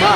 మా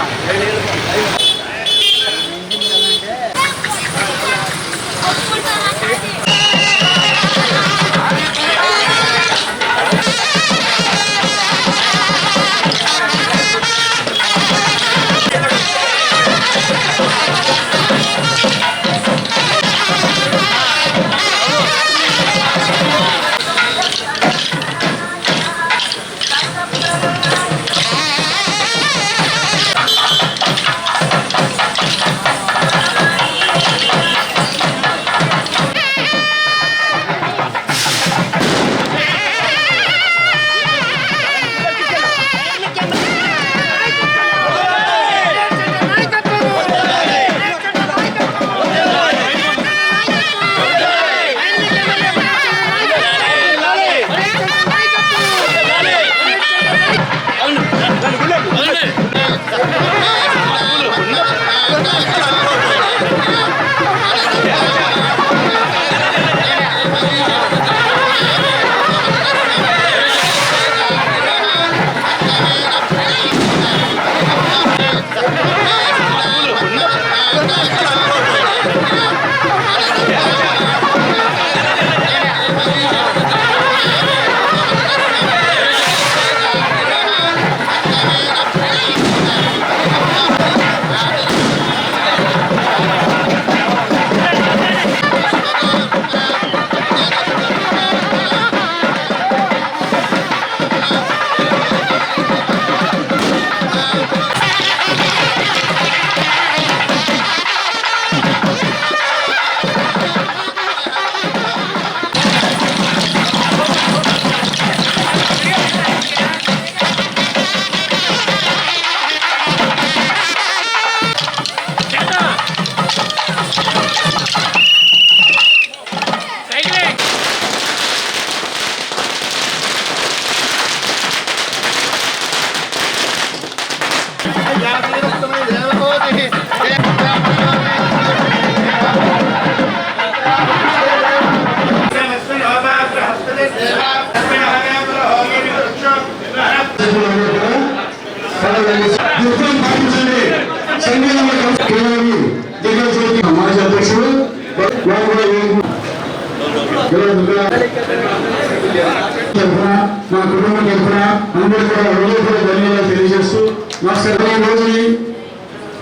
కుటుంబం తరఫున అందరూ కూడా హృదయపూర్వక ధన్యవాదాలు తెలియజేస్తూ మాస్టర్ ఈ రోజుని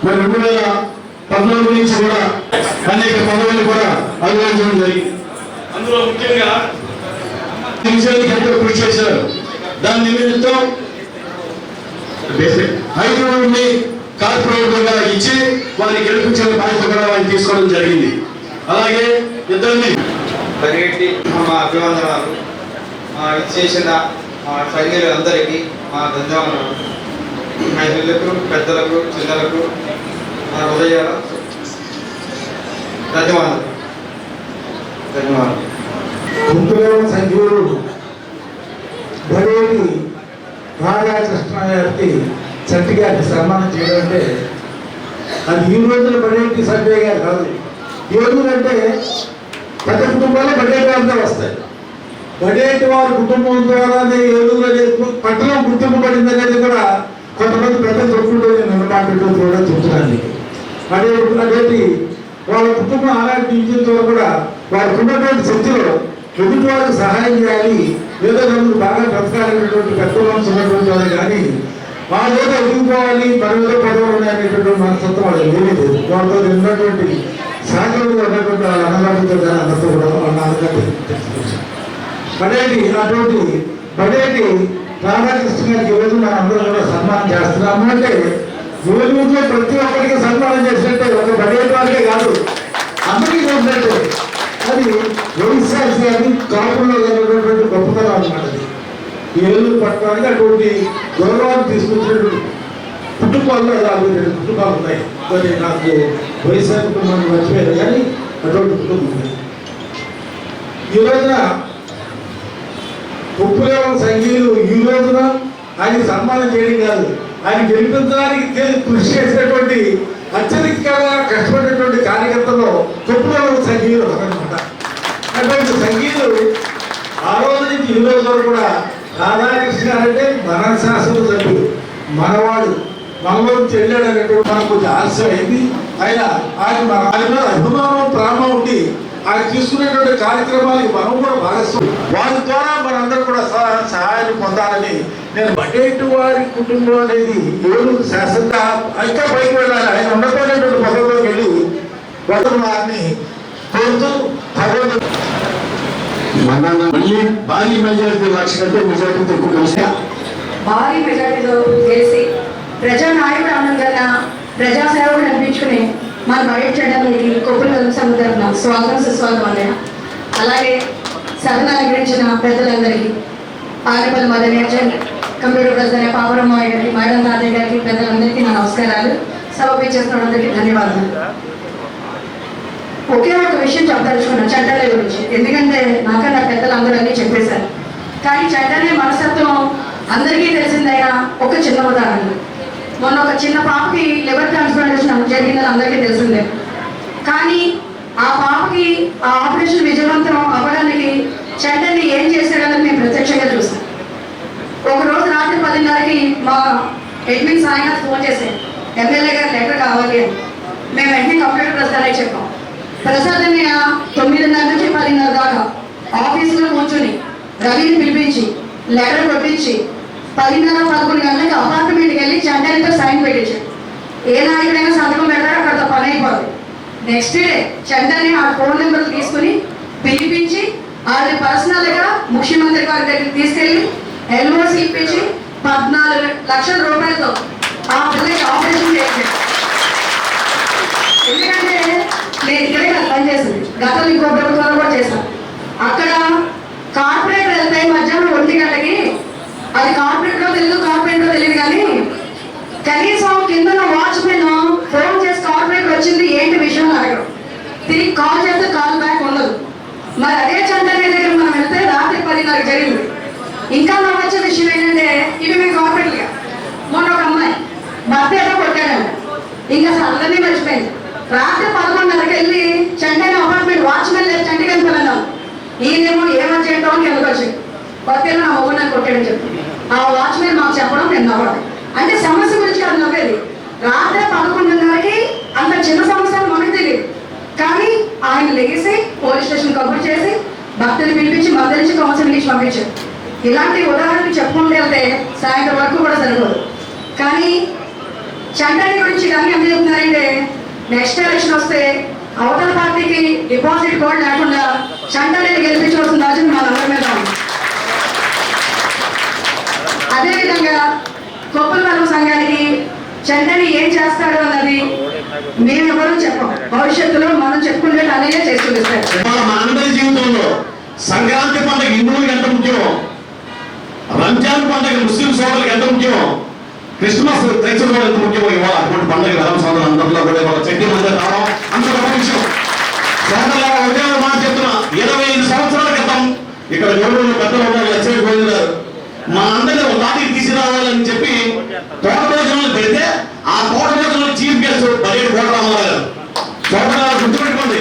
మరి రెండు వేల పద్నాలుగు నుంచి కూడా అనేక పదవులు కూడా అభినందించడం జరిగింది. అందులో ముఖ్యంగా ఎంతో కృషి చేశారు. దాని నిమిత్తం హైదరాబాద్ని కార్పొరేట్గా ఇచ్చి వారిని గెలిపించిన బాధ్యత కూడా వారిని తీసుకోవడం జరిగింది. అలాగే ఇద్దరిని పరిగెట్టి మా అభివందనాలు ఇచ్చేసిన మా సైన్యులందరికీ మా ధన్యవాదాలు. మహిళలకు పెద్దలకు చిన్నలకు మా హృదయ ధన్యవాదాలు. ధన్యవాదాలు. కుంతులేని సంజీవుడు భగవతి రాధాకృష్ణ గారికి చట్టి గారికి సన్మానం చేయడం అంటే అది ఈ రోజున బడేటి సంజయ్ గారు కాదు. ఎందుకంటే పెద్ద కుటుంబాలు బడ్డే అంతా వస్తాయి. బడేటి వారి కుటుంబం ద్వారానే ఏడుగురు పట్టణం గుర్తింపబడింది అనేది కూడా కొంతమంది పెద్ద చెప్పుకుంటూ నేను మాట్లాడుతూ కూడా చెప్తున్నాను అదే అదేంటి? వాళ్ళ కుటుంబం ఆనాటి జీవితంతో కూడా వారికి ఉన్నటువంటి శక్తిలో ఎదుటి వారికి సహాయం చేయాలి. ఏదో నలుగురు బాగా బ్రతకాలనేటువంటి పెద్ద మనసు ఉన్నటువంటి వాళ్ళు కానీ వాళ్ళు ఏదో ఎదుగుకోవాలి మనం ఏదో పదవులు ఉన్నాయనేటువంటి మనసత్వం వాళ్ళు ఏమీ లేదు. వాళ్ళతో ఉన్నటువంటి సహకారంగా ఉన్నటువంటి వాళ్ళ అన్నగారితో కానీ అందరితో కూడా వాళ్ళ నాన్నగారి పడేటి అటువంటి పడేటి రాధాకృష్ణ గారికి ఈరోజు మనం అందరూ కూడా సన్మానం చేస్తున్నాము. అంటే యువజూలో ప్రతి ఒక్కరికి సన్మానం చేసినట్టే ఒక పడేటి వాళ్ళకే కాదు అందరికీ చేసినట్టే. అది వైఎస్ఆర్ గారిని కాపుల్లో జరిగినటువంటి గొప్పతనం అన్నమాట అది. ఈ ఏళ్ళు పట్టడానికి అటువంటి గౌరవాన్ని తీసుకొచ్చినటువంటి కుటుంబాల్లో యాభై రెండు కుటుంబాలు ఉన్నాయి? మరి నాకు వైఎస్ఆర్ కుటుంబాన్ని మర్చిపోయారు కానీ అటువంటి కుటుంబం ఉంది. ఈ రోజున ఉప్పులేవన సంఘీయులు ఈ రోజున ఆయన సన్మానం చేయడం కాదు. ఆయన గెలిపించడానికి కృషి చేసినటువంటి అత్యధికంగా కష్టపడినటువంటి కార్యకర్తలు ఉప్పులేవం సంఘీయులు అనమాట అటువంటి సంఘీయులు ఆ రోజు నుంచి ఈ రోజు వరకు కూడా రాధాకృష్ణ గారు అంటే మన శాసన సభ్యుడు మనవాడు మనలో నుంచి అనేటువంటి మనకు కొంచెం ఆలస్యం అయింది ఆయన ఆయన మన ఆయన మీద అభిమానం ప్రాణం ఉండి ఆయన తీసుకునేటువంటి కార్యక్రమాలకి మనం కూడా భాగస్వామి. వారి ద్వారా మనందరూ కూడా సహా- సహాయాన్ని పొందాలని నేను బడ్డేటి వారి కుటుంబం అనేది ఏలూరు శాసన ఇంకా పైకి వెళ్ళాలి. ఆయన ఉండకపోయినటువంటి పదవిలోకి వెళ్ళి వారు వారిని కోరుతూ భగవంతుడు మన మళ్ళీ భారీ మెజారిటీ లక్ష కంటే మెజారిటీ ఎక్కువ కలిసి భారీ గెలిచి సేవలు నడిపించుకుని మన బయట చేయడానికి కొప్పుల సముద్రం స్వాగతం సుస్వాగతం అన్నయ్య అలాగే సభను అలంకరించిన పెద్దలందరికీ పాలపల్లి మదనేజన్ కంప్యూటర్ ప్రెసిడెంట్ పాపరమ్మ గారికి మేడం తాతయ్య గారికి పెద్దలందరికీ నా నమస్కారాలు. సభ చేస్తున్న అందరికీ ధన్యవాదాలు. ఒకే ఒక విషయం చెప్పదలుచుకున్నాను చట్టాల గురించి. ఎందుకంటే నాకన్నా పెద్దలందరూ అన్నీ చెప్పేశారు. కానీ చట్టనే మనస్తత్వం అందరికీ తెలిసిందైనా ఒక చిన్న ఉదాహరణ. మొన్న ఒక చిన్న పాపకి లివర్ ట్రాన్స్ప్లాంటేషన్ జరిగిందని అందరికీ తెలిసిందే కానీ ఆ పాపకి ఆ ఆపరేషన్ విజయవంతం అవ్వడానికి చట్టని ఏం చేశాడని మేము ప్రత్యక్షంగా చూస్తాం ఒక రోజు రాత్రి పదిన్నరకి మా అడ్మిన్ సాయినాథ్ ఫోన్ చేశారు ఎమ్మెల్యే గారు లెటర్ కావాలి అని. మేము వెంటనే కంప్యూటర్ ప్రసాద్ చెప్పాం. ప్రసాద్ అన్నయ్య తొమ్మిదిన్నర నుంచి పదిన్నర దాకా ఆఫీస్లో కూర్చుని రవిని పిలిపించి లెటర్ కొట్టించి పదిన్నర పదకొండు గంటలకి అపార్ట్మెంట్కి వెళ్ళి చంటానితో సైన్ పెట్టించాడు ఏ నాయకుడైనా సంతకం పెడతారో? అక్కడ పని అయిపోతుంది నెక్స్ట్ డే చంటాని ఆ ఫోన్ నెంబర్ తీసుకుని పిలిపించి వాళ్ళని పర్సనల్గా ముఖ్యమంత్రి గారి దగ్గరికి తీసుకెళ్ళి ఎల్ఓసి ఇప్పించి పద్నాలుగు లక్షల రూపాయలతో ఆ పిల్లకి ఆపరేషన్ చేయించాడు ఎందుకంటే నేను ఇక్కడే నాకు పనిచేస్తుంది గతంలో ఇంకో ప్రభుత్వాలు కూడా చేశాను. అక్కడ కార్పొరేట్ వెళ్తే మధ్యాహ్నం ఒంటి గంటకి అది కార్పొరేట్లో తెలియదు కార్పొరేట్లో తెలియదు కానీ కనీసం కింద వాచ్మెన్ ఫోన్ చేసి కార్పొరేట్ వచ్చింది ఏంటి విషయం అడగడం. తిరిగి కాల్ చేస్తే కాల్ బ్యాక్ ఉండదు. మరి అదే చంద్రనే దగ్గర మనం వెళ్తే రాత్రి పదిన్నర జరిగింది. ఇంకా నాకు వచ్చే విషయం ఏంటంటే ఇవి మేము కార్పొరేట్గా మొన్న ఒక అమ్మాయి భర్త ఏదో కొట్టాడు ఇంకా అందరినీ మర్చిపోయింది. రాత్రి పదకొండున్నరకి వెళ్ళి చండైన అపార్ట్మెంట్ వాచ్మెన్ లేదు చండి వెళ్ళాను ఈయనేమో ఏమని చేయటం అని ఎందుకు వచ్చింది. భర్త నా మొగ్గు నాకు కొట్టాడని చెప్పింది ఆ వాచ్మెన్ మాకు చెప్పడం నేను నవ్వడం. అంటే సమస్య గురించి కాదు నవ్వేది. రాత్రి పదకొండున్నరకి అంత చిన్న సమస్యలు మనకి మనకు తెలియదు. కానీ ఆయన లెగిసి పోలీస్ స్టేషన్ కబుర్ చేసి భక్తులు పిలిపించి మందరించి కౌన్సిలింగ్ ఇచ్చి పంపించారు. ఇలాంటి ఉదాహరణలు చెప్పుకుంటూ వెళ్తే సాయంత్రం వరకు కూడా సరిపోదు కానీ చంటాని గురించి ఇవన్నీ ఎంత చెప్తున్నారంటే నెక్స్ట్ ఎలక్షన్ వస్తే అవతల పార్టీకి డిపాజిట్ కూడా లేకుండా చంటాని గెలిపించవలసిన రాజు మన అందరి మీద ఉంది. అదేవిధంగా కొప్పుల బలం సంఘానికి చంద్రని ఏం చేస్తాడు అన్నది మేము ఎవరు చెప్పం. భవిష్యత్తులో మనం చెప్పుకుంటే అనేదే చేస్తుంది సార్. మనందరి జీవితంలో సంక్రాంతి పండుగ హిందువులకు ఎంత ముఖ్యం రంజాన్ పండుగ ముస్లిం సోదరులకు ఎంత ముఖ్యం క్రిస్మస్ క్రైస్తవ ఎంత ముఖ్యం ఇవాళ అటువంటి పండుగ ధర్మ సోదరులు అందరిలో కూడా ఇవాళ చెట్టి మంది రావడం అంత గొప్ప విషయం. సోదరులారా ఒకే మాట చెప్తున్నా ఇరవై ఐదు సంవత్సరాల క్రితం ఇక్కడ ఎవరు పెద్దలు ఉన్నారు లక్ష్మీ గోవింద గారు. మా అందరినీ ఒక నాటికి తీసుకురావాలని చెప్పి తోట భోజనాలు పెడితే ఆ తోట భోజనాలు చీఫ్ గెస్ట్ పదిహేడు కోట్ల అమ్మగారు. తోట గుర్తుపెట్టుకోండి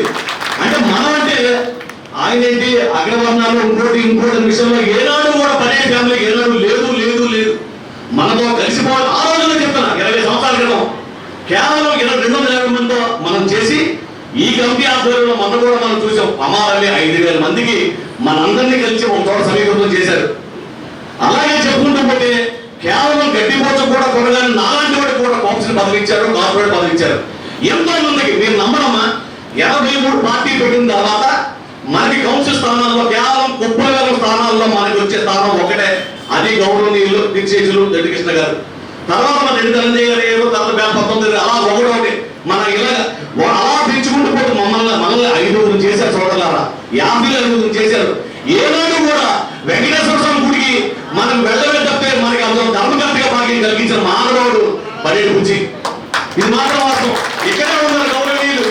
అంటే మనం అంటే ఆయన ఏంటి అగ్రవర్ణాలు ఇంకోటి ఇంకోటి విషయంలో ఏనాడు కూడా పదే ఫ్యామిలీ ఏనాడు లేదు లేదు లేదు. మనతో కలిసిపోవాలి ఆ రోజుల్లో చెప్తున్నా. ఇరవై సంవత్సరాల క్రితం కేవలం ఇరవై రెండు వందల యాభై మందితో మనం చేసి ఈ కమిటీ ఆధ్వర్యంలో మొన్న కూడా మనం చూసాం. అమారల్లి ఐదు వేల మందికి మనందరినీ కలిసి పదవి ఇచ్చారు కార్పొరేట్ పదవి ఇచ్చారు. ఎంతో మందికి మీరు నమ్మడమ్మా ఎనభై మూడు పార్టీ పెట్టిన తర్వాత మనకి కౌన్సిల్ స్థానాల్లో కేవలం కుప్పల స్థానాల్లో మనకి వచ్చే స్థానం ఒకటే. అది గౌరవనీయులు దిక్చేజులు దడ్డికృష్ణ గారు. తర్వాత మన రెడ్డి ధనంజయ గారు ఏదో తర్వాత వేల పంతొమ్మిది అలా ఒకటి ఒకటి. మన ఇలా అలా పెంచుకుంటూ పోతే మమ్మల్ని మనల్ని ఐదుగురు చేశారు చూడాలారా యాభై ఐదుగురు చేశారు. ఏనాడు కూడా వెంకటేశ్వర స్వామి గుడికి మనం వెళ్ళవే తప్పే మనకి అందులో ధర్మకర్తగా భాగ్యం కలిగించిన మానవుడు పర్యటన గురించి ఇది మాత్రం వాస్తవం. ఇక్కడే ఉన్నారు గౌరవనీయులు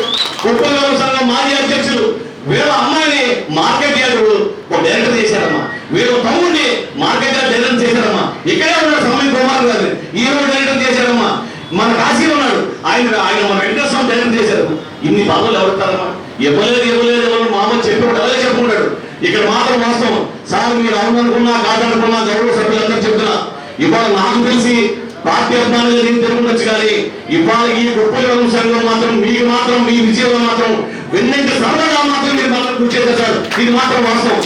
ఉప్పగౌరవ సంఘం మాజీ అధ్యక్షులు వీళ్ళ అమ్మాయిని మార్కెట్ యార్డు ఒక డైరెక్టర్ చేశారమ్మా. వీళ్ళ తమ్ముడిని మార్కెట్ యార్డ్ డైరెక్టర్ చేశారమ్మా. ఇక్కడే ఉన్న సమయం కుమార్ గారు. ఈ రోజు డైరెక్టర్ చేశారమ్మా. మన కాశీ ఉన్నాడు. ఆయన ఆయన మన వెంకటేశ్వర స్వామి డైరెక్టర్ చేశారు. ఇన్ని పదవులు ఎవరుతారమ్మా ఇవ్వలేదు ఇవ్వలేదు ఇవ్వలేదు మామూలు చెప్పేవాడు అలాగే చెప్పుకుంటాడు. ఇక్కడ మాత్రం వాస్తవం. సార్ మీరు అవుననుకున్నా కాదనుకున్నా గౌరవ సభ్యులందరూ చెప్తున్నా. ఇవాళ నాకు తెలిసి పార్టీ అభిమానులు నేను తెలుగుండొచ్చు కానీ ఇవాళ ఈ గొప్ప సంఘం మాత్రం మీకు మాత్రం మీ విజయంలో మాత్రం వెన్నంటి సరదాగా మాత్రం మీరు మాత్రం కృషి చేస్తారు ఇది మాత్రం వాస్తవం.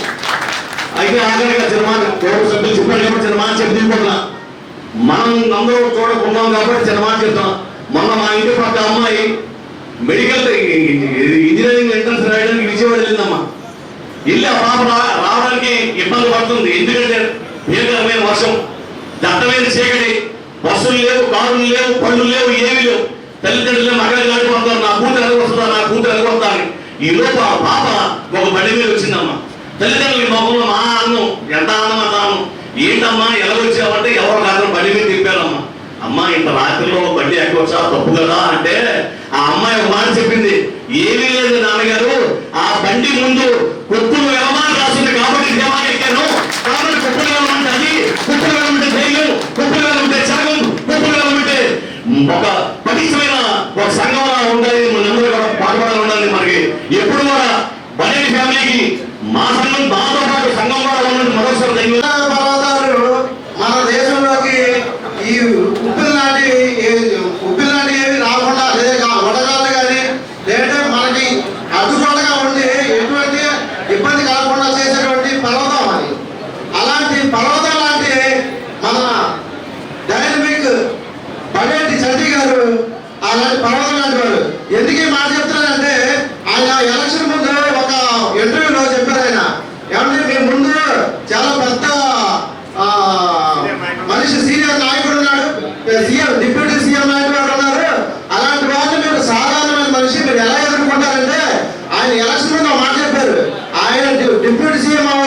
అయితే ఆఖరిగా చిన్నమాన గౌరవ సభ్యులు చెప్పారు కాబట్టి చిన్నమాన చెప్పి దిగుతున్నా మనం అందరూ చూడకున్నాం కాబట్టి చిన్నమాన చెప్తాం. మొన్న మా ఇంటి పక్క అమ్మాయి మెడికల్ ఇంజనీరింగ్ ఎంట్రన్స్ రాయడానికి విజయవాడ వెళ్ళిందమ్మా. ఇల్లు ఆ పాప రా- రావడానికి ఇబ్బంది పడుతుంది. ఎందుకంటే భీకరమైన వర్షం దట్టమైన చీకటి. బస్సులు లేవు కారులు లేవు పళ్ళు లేవు ఏమీ లేవు. తల్లిదండ్రులు మగలు కాడిపోతారు నా కూతురు ఎలగొస్తుందా నా కూతురు ఎలగొస్తా అని. ఈ లోపు ఆ పాప ఒక బండి మీద వచ్చిందమ్మా. తల్లిదండ్రులకి మొహంలో మా అన్నం ఎంత ఆనందం అంత ఏంటమ్మా ఏంటమ్మా ఎలాగొచ్చావంటే ఎవరు కాదు బండి మీద తిప్పారమ్మా. అమ్మా ఇంత రాత్రిలో బండి ఎక్కవచ్చా తప్పు కదా అంటే ఆ అమ్మాయి ఒక మాట చెప్పింది. ఏమీ లేదు నాన్నగారు ఆ బండి ముందు కుప్పులు ఒక పటిష్టమైన ఒక సంఘంలా ఉండాలి మనందరూ కూడా పాటుపడాలి ఉండాలి మనకి ఎప్పుడు కూడా బడేటి ఫ్యామిలీకి మా సంఘం దాంతో పాటు సంఘం కూడా ఉండండి మరోసారి ధన్యవాదాలు పర్వతాలు మన దేశంలోకి ఈ ఉప్పిల్ లాంటి ఉప్పిల్ లాంటి ఏవి రాకుండా లేదా వడగాలు కానీ లేదంటే మనకి అడ్డుగోడగా ఉండి ఎటువంటి ఇబ్బంది కలగకుండా చేసేటువంటి పర్వతం అది అలాంటి పర్వతం లాంటి మన డైనమిక్ పడేటి చంటి గారు అలాంటి పర్వతం లాంటి వాడు ఎందుకు ఈ మాట చెప్తున్నానంటే ఆయన ఎలక్షన్ ముందు ఒక ఇంటర్వ్యూలో చెప్పారు ఆయన ఏమంటే మీ ముందు చాలా పెద్ద ఆ, మనిషి సీనియర్ నాయకుడు ఉన్నాడు సీఎం డిప్యూటీ సీఎం నాయకుడు గారు ఉన్నారు అలాంటి వాళ్ళు మీరు సాధారణమైన మనిషి మీరు ఎలా ఎదుర్కొంటారంటే ఆయన ఎలక్షన్ ముందు ఒక మాట చెప్పారు ఆయన డి-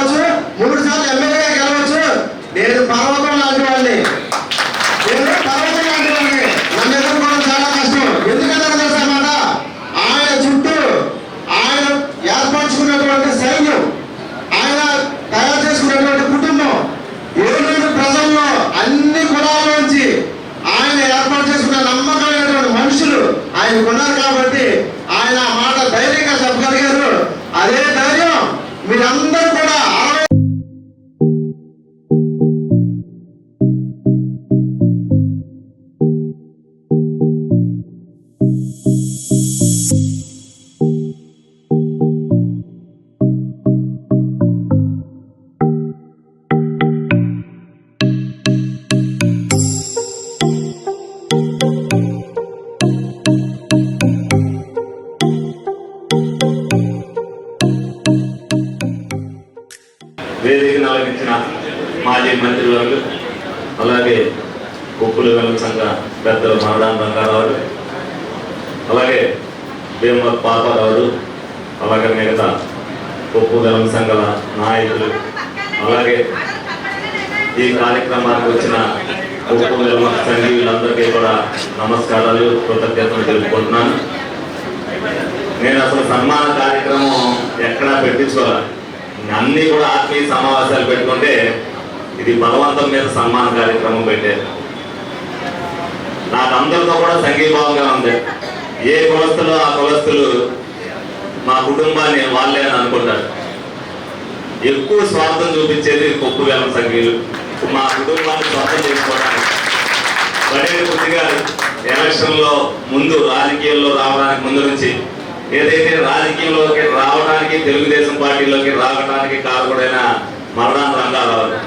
సంఘీయులందరికీ కూడా నమస్కారాలు కృతజ్ఞతలు తెలుపుకుంటున్నాను. నేను అసలు సన్మాన కార్యక్రమం ఎక్కడా పెట్టించుకోవాలి అన్ని కూడా ఆత్మీయ సమావేశాలు పెట్టుకుంటే ఇది బలవంతం మీద సన్మాన కార్యక్రమం పెట్టారు నాకు అందరితో కూడా సంఘీభావంగా ఉంది. ఏ కులస్తులు ఆ కులస్తులు మా కుటుంబాన్ని వాళ్ళే అని అనుకుంటారు. ఎక్కువ స్వార్థం చూపించేది కొప్పు వేలం సంఘీయులు మా కుటుంబాన్ని స్వార్థం చేసుకోవడానికి. పడేది కొద్దిగా గారు ఎలక్షన్లో ముందు రాజకీయాల్లో రావడానికి ముందు నుంచి ఏదైతే రాజకీయంలోకి రావడానికి తెలుగుదేశం పార్టీలోకి రావడానికి కారకుడైన మరణాన రంగారావు.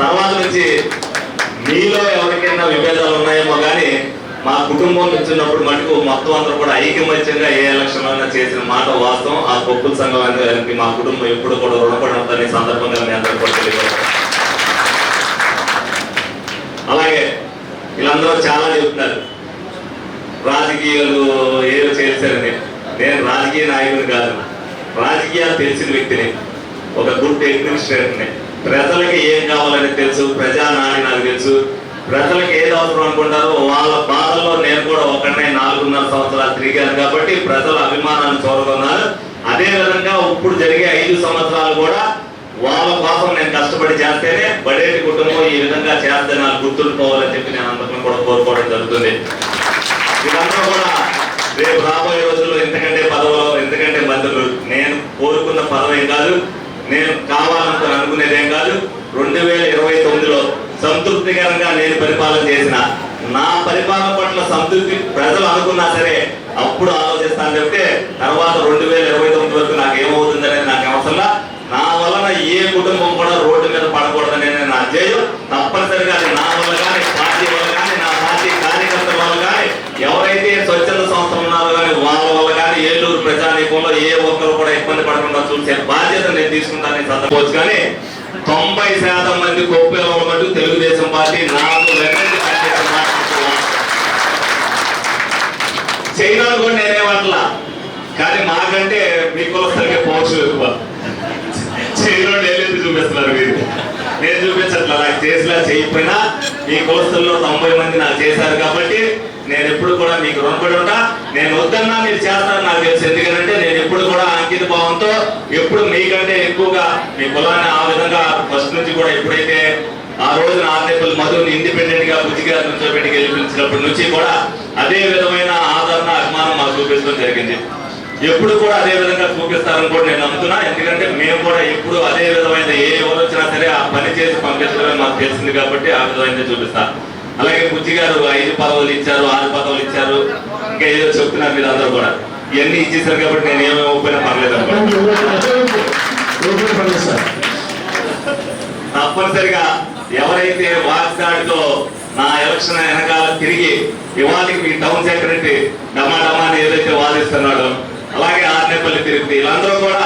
తర్వాత నుంచి మీలో ఎవరికైనా విభేదాలు ఉన్నాయేమో కానీ మా కుటుంబం నుంచి ఉన్నప్పుడు మటుకు మొత్తం అందరూ కూడా ఐకమత్యంగా ఏ ఎలక్షన్ అయినా చేసిన మాట వాస్తవం. ఆ పప్పుల సంఘం అనేది మా కుటుంబం ఎప్పుడు కూడా రుణపడి ఉందని సందర్భంగా మీ అందరూ కూడా తెలియదు అలాగే వీళ్ళందరూ చాలా చెప్తున్నారు. రాజకీయాలు ఏదో చేశారని నేను. రాజకీయ నాయకుడు కాదు. రాజకీయాలు తెలిసిన వ్యక్తిని ఒక గుడ్ అడ్మినిస్ట్రేటర్ని ప్రజలకి ఏం కావాలని తెలుసు? ప్రజా నాకు తెలుసు. ప్రజలకు ఏది అవసరం అనుకుంటారో వాళ్ళ బాధల్లో నేను కూడా ఒకనే నాలుగున్నర సంవత్సరాలు తిరిగాను కాబట్టి ప్రజల అభిమానాన్ని చూరగొన్నారు. అదే విధంగా ఇప్పుడు జరిగే ఐదు సంవత్సరాలు కూడా వాళ్ళ కోసం నేను కష్టపడి చేస్తేనే బడేటి కుటుంబం ఈ విధంగా చేస్తే నాకు గుర్తుండిపోవాలని చెప్పి నేను అందరం కూడా కోరుకోవడం జరుగుతుంది. ఇదంతా కూడా రేపు రాబోయే రోజుల్లో ఎంతకంటే పదవులు ఎంతకంటే మంత్రులు. నేను కోరుకున్న పదవి ఏం కాదు నేను కావాలనుకుని అనుకునేదేం కాదు. రెండు వేల ఇరవై తొమ్మిదిలో సంతృప్తికరంగా నేను పరిపాలన చేసిన నా పరిపాలన పట్ల సంతృప్తి ప్రజలు అనుకున్నా సరే అప్పుడు ఆలోచిస్తాను చెప్తే తర్వాత రెండు వేల ఇరవై తొమ్మిది వరకు నాకు ఏమవుతుంది అనేది నాకు అవసరంలా నా వలన ఏ కుటుంబం కూడా రోడ్డు మీద పడకూడదనే నా అధ్యయం తప్పనిసరిగా అది నా వల్ల కానీ పార్టీ వల్ల కానీ నా పార్టీ కార్యకర్తల వల్ల కానీ ఎవరైతే స్వచ్ఛంద సంస్థలు ఉన్నారో కానీ వాళ్ళ వల్ల కానీ ఏలూరు ప్రజానీకంలో ఏ ఒక్కరు కూడా ఇబ్బంది పడకుండా చూసే బాధ్యత నేను తీసుకుంటానని చదవచ్చు కానీ తొంభై శాతం మంది కొప్పేల మటు తెలుగుదేశం పార్టీ నాకు వెన్నెంటి చైనా మాట్లాడుతున్నాను చేయడానికి కూడా కానీ మాకంటే మీ కులస్థలకే పోవచ్చు ఎక్కువ. చూపిస్తున్నారు మీరు. నేను చూపించట్లా నాకు చేసినా చేయకపోయినా మీ కులస్తుల్లో తొంభై మంది నాకు చేశారు కాబట్టి నేను ఎప్పుడు కూడా మీకు రుణపడి ఉంటా నేను వద్దన్నా మీరు చేస్తారని నాకు తెలుసు. ఎందుకంటే నేను ఎప్పుడు కూడా అంకిత భావంతో ఎప్పుడు మీకంటే ఎక్కువగా మీ కులాన్ని ఆ విధంగా ఫస్ట్ నుంచి కూడా ఎప్పుడైతే ఆ రోజున ఆర్నేపల్లి మధుని ఇండిపెండెంట్గా బుద్ధిగా నుంచోబెట్టి గెలిపించినప్పటి నుంచి కూడా అదే విధమైన ఆదరణ అభిమానం మాకు చూపించడం జరిగింది. ఎప్పుడు కూడా అదే విధంగా చూపిస్తారని కూడా నేను నమ్ముతున్నా. ఎందుకంటే మేము కూడా ఎప్పుడు అదే విధమైన ఏ ఎవరు వచ్చినా సరే ఆ పని చేసి పంపించడమే మాకు తెలిసింది కాబట్టి ఆ విధమైన చూపిస్తా. అలాగే బుద్ధి గారు ఐదు పదవులు ఇచ్చారు ఆరు పదవులు ఇచ్చారు. ఇంకా ఏదో చెప్తున్నారు మీరు అందరూ కూడా. ఇవన్నీ ఇచ్చేసారు కాబట్టి నేను ఏమేమి ఒప్పినా పర్లేదు తప్పనిసరిగా ఎవరైతే వాగ్దాడితో నా ఎలక్షన్ వెనకాల తిరిగి ఇవాళకి మీ టౌన్ సెక్రటరీ డమా డమా అని ఏదైతే వాదిస్తున్నాడో అలాగే ఆర్నేపల్లి తిరుపతి వీళ్ళందరూ కూడా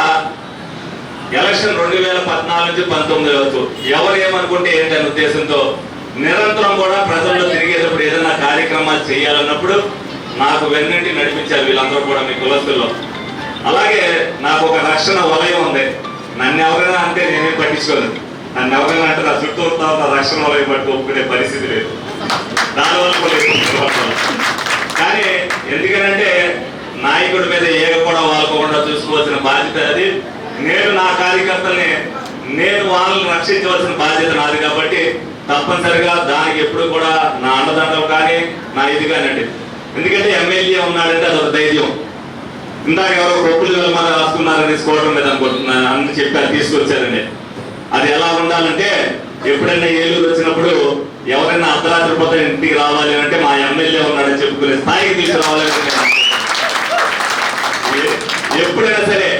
ఎలక్షన్ రెండు వేల పద్నాలుగు నుంచి పంతొమ్మిది వరకు ఎవరు ఏమనుకుంటే ఏంటనే ఉద్దేశంతో నిరంతరం కూడా ప్రజల్లో తిరిగేటప్పుడు ఏదైనా కార్యక్రమాలు చేయాలన్నప్పుడు నాకు వెన్నంటి నడిపించారు వీళ్ళందరూ కూడా మీ కులస్తుల్లో అలాగే నాకు ఒక రక్షణ వలయం ఉంది. నన్ను ఎవరైనా అంటే నేనే పట్టించుకోను నన్ను ఎవరైనా అంటే నా చుట్టూ ఉన్న రక్షణ వలయం పట్టు ఒప్పుకునే పరిస్థితి లేదు. దానివల్ల కూడా కానీ ఎందుకనంటే నాయకుడి మీద ఏగ కూడా చూసుకోవాల్సిన బాధ్యత అది. నేను నా కార్యకర్తల్ని నేను వాళ్ళని రక్షించవలసిన బాధ్యత నాది కాబట్టి తప్పనిసరిగా దానికి ఎప్పుడు కూడా నా అన్నదండం కానీ నా ఇది కానండి ఎందుకంటే ఎమ్మెల్యే ఉన్నాడంటే అదొక ధైర్యం. ఇందాక ఎవరో కొప్పులు వెళ్ళమని రాసుకున్నారని స్కోవడం మీద అనుకుంటున్నాను అని చెప్పారు తీసుకొచ్చారండి అది ఎలా ఉండాలంటే ఎప్పుడైనా ఏలూరు వచ్చినప్పుడు ఎవరైనా అర్ధరాత్రి పోతే ఇంటికి రావాలి అంటే మా ఎమ్మెల్యే ఉన్నాడని చెప్పుకునే స్థాయికి తీసుకురావాలని నేను ఎప్పుడైనా సరే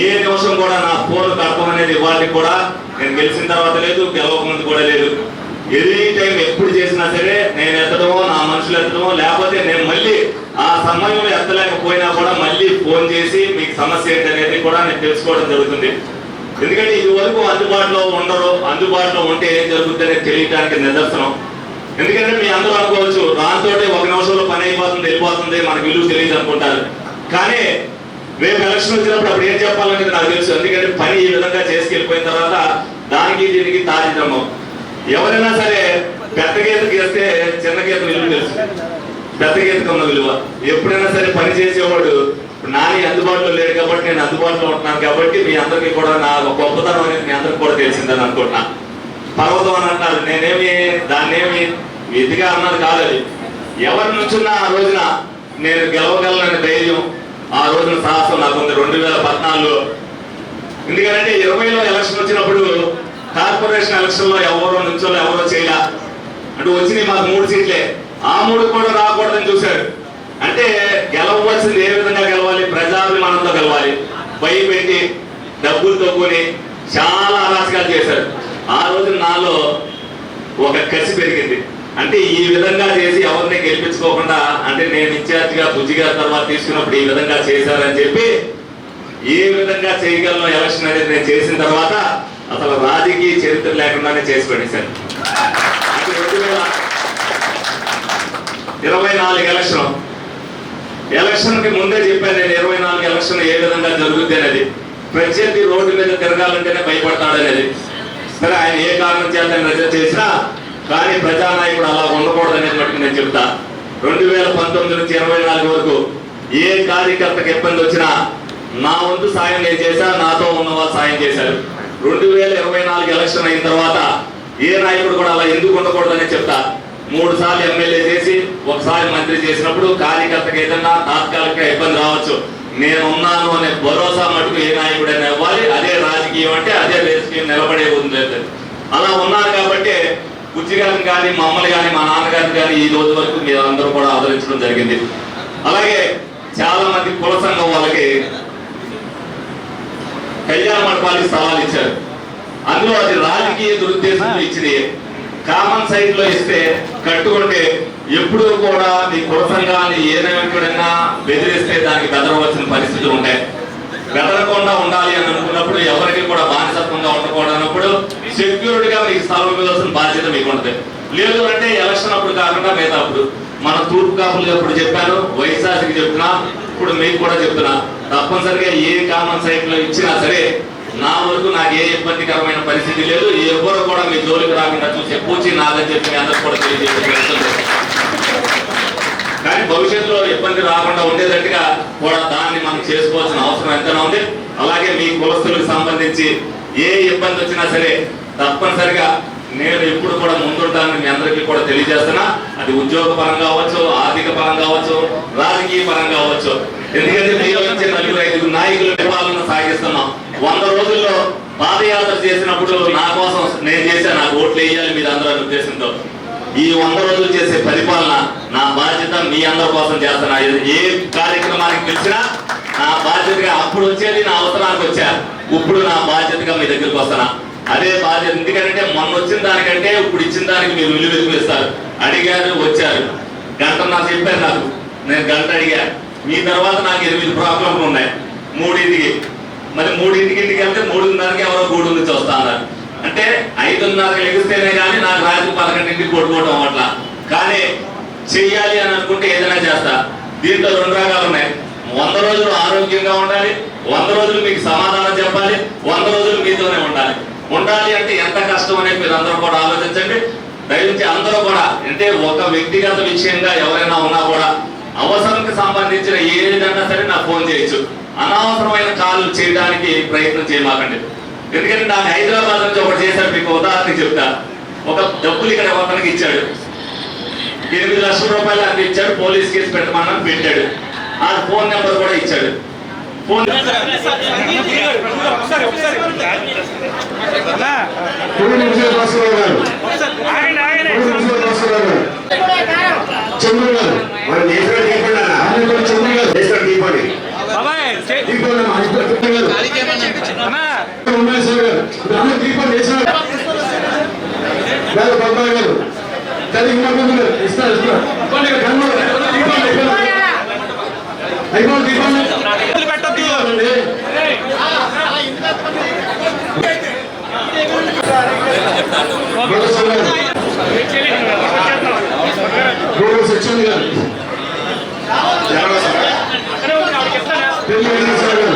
ఏ నిమిషం కూడా నా ఫోన్ కడపం అనేది ఇవ్వడానికి కూడా. నేను గెలిచిన తర్వాత లేదు గెలవక ముందు కూడా లేదు. ఎనీ టైం ఎప్పుడు చేసినా సరే నేను ఎత్తడమో నా మనుషులు ఎత్తడమో లేకపోతే నేను మళ్ళీ ఆ సమయంలో ఎత్తలేకపోయినా కూడా మళ్ళీ ఫోన్ చేసి మీకు సమస్య ఏంటి అనేది కూడా నేను తెలుసుకోవడం జరుగుతుంది. ఎందుకంటే ఇది వరకు అందుబాటులో ఉండరు అందుబాటులో ఉంటే ఏం జరుగుతుంది అనేది తెలియడానికి నిదర్శనం. ఎందుకంటే మీ అందరూ అనుకోవచ్చు దాంతో ఒక నిమిషంలో పని అయిపోతుంది వెళ్ళిపోతుంది మనకు విలువ తెలియదు అనుకుంటారు. కానీ రేపు ఎలక్షన్ వచ్చినప్పుడు అప్పుడు ఏం చెప్పాలనేది నాకు తెలుసు. ఎందుకంటే పని ఈ విధంగా చేసుకెళ్ళిపోయిన తర్వాత దానికి దీనికి తాజిదమ్మం ఎవరైనా సరే పెద్ద గీత వేస్తే చిన్న గీత విలువ తెలుసు. పెద్ద గీతకు ఉన్న విలువ. ఎప్పుడైనా సరే పని చేసేవాడు నాని అందుబాటులో లేడు కాబట్టి నేను అందుబాటులో ఉంటున్నాను కాబట్టి మీ అందరికీ కూడా నా గొప్పతనం అనేది మీ అందరికి కూడా తెలిసిందని అనుకుంటున్నా. పర్వతం అని అంటారు. నేనేమి దాన్నేమి ఎదిగా అన్నది కాదు అది. ఎవరి నుంచున్న ఆ రోజున నేను గెలవగలనని ధైర్యం ఆ రోజున సాహసం నాకుంది. రెండు వేల పద్నాలుగులో ఎందుకంటే ఇరవైలో ఎలక్షన్ వచ్చినప్పుడు కార్పొరేషన్ ఎలక్షన్లో ఎవరో నుంచో ఎవరో చేయలే. అంటే వచ్చినాయి మాకు మూడు సీట్లే. ఆ మూడు కూడా రాకూడదని చూశాడు. అంటే గెలవలసింది ఏ విధంగా గెలవాలి? ప్రజాభిమానంతో గెలవాలి. పై భయపెట్టి డబ్బులు తగ్గుని చాలా అరాచకాలు చేశారు ఆ రోజు నాలో ఒక కసి పెరిగింది. అంటే ఈ విధంగా చేసి ఎవరిని గెలిపించుకోకుండా అంటే నేను ఇన్ఛార్జిగా బుజ్జిగా తర్వాత తీసుకున్నప్పుడు ఈ విధంగా చేశారని చెప్పి ఏ విధంగా చేయగలను ఎలక్షన్ అనేది నేను చేసిన తర్వాత అసలు రాజకీయ చరిత్ర లేకుండానే చేసి పడేశాను అంటే రెండు వేల ఇరవై నాలుగు ఎలక్షన్. ఎలక్షన్కి ముందే చెప్పాను నేను ఇరవై నాలుగు ఎలక్షన్ ఏ విధంగా జరుగుద్ది అనేది. ప్రత్యర్థి రోడ్డు మీద తిరగాలంటేనే భయపడతాడనేది. సరే ఆయన ఏ కారణం చేత రిజర్వ్ చేసినా కానీ ప్రజానాయకుడు అలా ఉండకూడదు అనేటువంటి నేను చెప్తా. రెండు వేల పంతొమ్మిది నుంచి ఇరవై నాలుగు వరకు ఏ కార్యకర్తకు ఇబ్బంది వచ్చినా నా వంతు సాయం నేను చేశా నాతో ఉన్న వాళ్ళు సాయం చేశారు. రెండు వేల ఇరవై నాలుగు ఎలక్షన్ అయిన తర్వాత ఏ నాయకుడు కూడా అలా ఎందుకు ఉండకూడదని చెప్తా. మూడు సార్లు ఎమ్మెల్యే చేసి ఒకసారి మంత్రి చేసినప్పుడు కార్యకర్తకు ఏదన్నా తాత్కాలిక ఇబ్బంది రావచ్చు. నేను ఉన్నాను అనే భరోసా మటుకు ఏ నాయకుడైనా ఇవ్వాలి. అదే రాజకీయం అంటే అదే రాజకీయం నిలబడే ఉంది. లేదు. అలా ఉన్నారు కాబట్టి బుజ్జి గారిని కానీ మమ్మల్ని కానీ మా నాన్నగారిని కానీ ఈ రోజు వరకు మీరు అందరూ కూడా ఆదరించడం జరిగింది. అలాగే చాలా మంది కుల సంఘం వాళ్ళకి కళ్యాణ మండపాలకి స్థలాలు ఇచ్చారు. అందులో అది రాజకీయ దురుద్దేశంతో ఇచ్చింది. కామన్ సైడ్లో ఇస్తే కట్టుకుంటే ఎప్పుడూ కూడా మీ కుల సంఘాన్ని ఏదైనా బెదిరిస్తే దానికి బెదరవలసిన పరిస్థితులు ఉంటాయి. బెదరకుండా ఉండాలి అని అనుకున్నప్పుడు ఎవరికి కూడా బానిసత్వంగా ఉండకూడనప్పుడు సెక్యూరిటీగా మీకు స్థలం ఇవ్వాల్సిన బాధ్యత మీకు ఉంటుంది. లేదు అంటే ఎలక్షన్ అప్పుడు కాకుండా మిగతా అప్పుడు. మన తూర్పు కాపులు అప్పుడు చెప్పాను వైఎస్ఆర్సీకి చెప్తున్నా ఇప్పుడు మీకు కూడా చెప్తున్నా. తప్పనిసరిగా ఏ కామన్ సైట్లో ఇచ్చినా సరే నా వరకు నాకు ఏ ఇబ్బందికరమైన పరిస్థితి లేదు. ఎవరు కూడా మీ జోలికి రాకుండా చూసే పూచి నాదని చెప్పి మీ అందరూ కూడా తెలియజేసే కానీ భవిష్యత్తులో ఇబ్బంది రాకుండా ఉండేటట్టుగా కూడా దాన్ని మనం చేసుకోవాల్సిన అవసరం ఎంతైనా ఉంది. అలాగే మీ కులస్తులకు సంబంధించి ఏ ఇబ్బంది వచ్చినా సరే తప్పనిసరిగా నేను ఎప్పుడు కూడా ముందుంటానని మీ అందరికీ కూడా తెలియజేస్తున్నా. అది ఉద్యోగ పరంగా అవ్వచ్చు ఆర్థిక పరంగా అవ్వచ్చు రాజకీయ పరంగా అవ్వచ్చు ఎందుకంటే మీరు వచ్చే నలుగురు ఐదుగురు నాయకులు పరిపాలన సాగిస్తున్నాం. వంద రోజుల్లో పాదయాత్ర చేసినప్పుడు నా కోసం నేను చేశాను నాకు ఓట్లు వేయాలి మీరు అందరూ ఉద్దేశంతో. ఈ వంద రోజులు చేసే పరిపాలన నా బాధ్యత మీ అందరి కోసం చేస్తున్నా. ఏ కార్యక్రమానికి పిలిచినా నా బాధ్యతగా అప్పుడు వచ్చేది నా అవసరానికి వచ్చా. ఇప్పుడు నా బాధ్యతగా మీ దగ్గరికి వస్తున్నా. అదే బాధ్యత ఎందుకంటే మొన్న వచ్చిన దానికంటే ఇప్పుడు ఇచ్చిన దానికి మీరు విలువ ఎక్కువ అడిగారు వచ్చారు. గంట నాకు చెప్పారు నాకు. నేను గంట అడిగా. మీ తర్వాత నాకు ఎనిమిది ప్రాబ్లంలు ఉన్నాయి. మూడింటికి. మరి మూడింటికి ఇంటికి వెళ్తే మూడున్నరకి ఎవరో గూడు నుంచి వస్తా అన్నారు అంటే ఐదున్నరకి లెగిస్తేనే కానీ నాకు రాత్రి పదకొండింటికి కొట్టుకోవడం అట్లా. కానీ చెయ్యాలి అని అనుకుంటే ఏదైనా చేస్తా. దీంట్లో రెండు రకాలు ఉన్నాయి. వంద రోజులు ఆరోగ్యంగా ఉండాలి. వంద రోజులు మీకు సమాధానం చెప్పాలి. వంద రోజులు మీతోనే ఉండాలి. ఉండాలి అంటే ఎంత కష్టం అనేది మీరు అందరూ కూడా ఆలోచించండి. దయచేసి అందరూ కూడా అంటే ఒక వ్యక్తిగత విషయంగా ఎవరైనా ఉన్నా కూడా అవసరంకి సంబంధించిన ఏదైనా సరే నాకు ఫోన్ చేయొచ్చు. అనవసరమైన కాల్ చేయడానికి ప్రయత్నం చేయమాకండి. ఎందుకంటే నాకు హైదరాబాద్ నుంచి ఒకటి చేశాడు మీకు ఉదాహరణ చెప్తా. ఒక డబ్బులు ఇక్కడ ఒకరికి ఇచ్చాడు. ఎనిమిది లక్షల రూపాయలు అందించాడు ఇచ్చాడు పోలీస్ కేసు పెట్టమన్నాను పెట్టాడు. ఆ ఫోన్ నెంబర్ కూడా ఇచ్చాడు. భాస్కరరావు గారు మరి నేషనల్ దీపండి అన్న ఆయన కూడా చంద్రు గారు దీపండి దీపావళి మా ఇద్దరు పిల్లలు గారు ఉమేశ్వర్ గారు ఇప్పుడు అందరూ దీపాలు చేసినారు గారు బాబాయ్ గారు కానీ ఇంకా ముందు గారు ఇస్తారు ఇస్తారు ఇవ్వండి ఇక్కడ కన్నులు. దీపాలు అయిపోయింది అయిపోయింది దీపాలు దీపాలండి. భగత్ గారు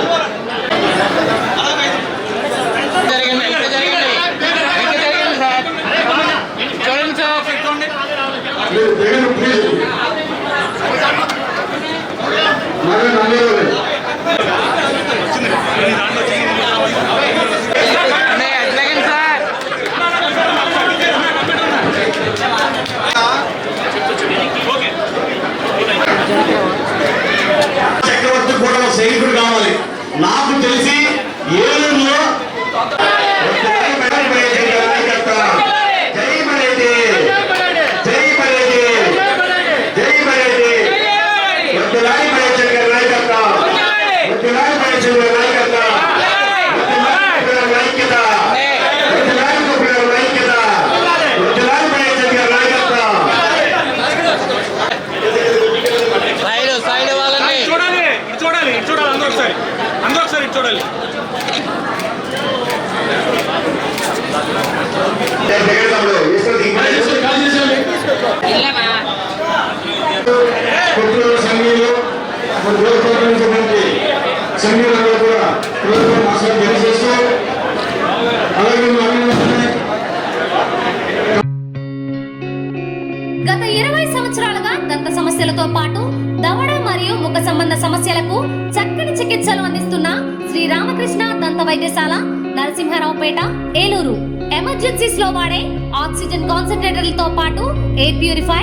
కొత్తూరు సంఘీలు ప్రభుత్వించినటువంటి సంఘీలలో కూడా ప్రభుత్వం అసలు తెలియజేస్తూ అలాగే గత ఇరవై సంవత్సరాలుగా దంత సమస్యలతో పాటు దవడ మరియు ముఖ సంబంధ సమస్యలకు చక్కని చికిత్సలు అందిస్తున్న శ్రీ రామకృష్ణ దంత వైద్యశాల నరసింహారావుపేట ఏలూరు. ఎమర్జెన్సీస్లో వాడే ఆక్సిజన్ కాన్సన్ట్రేటర్లతో పాటు air purify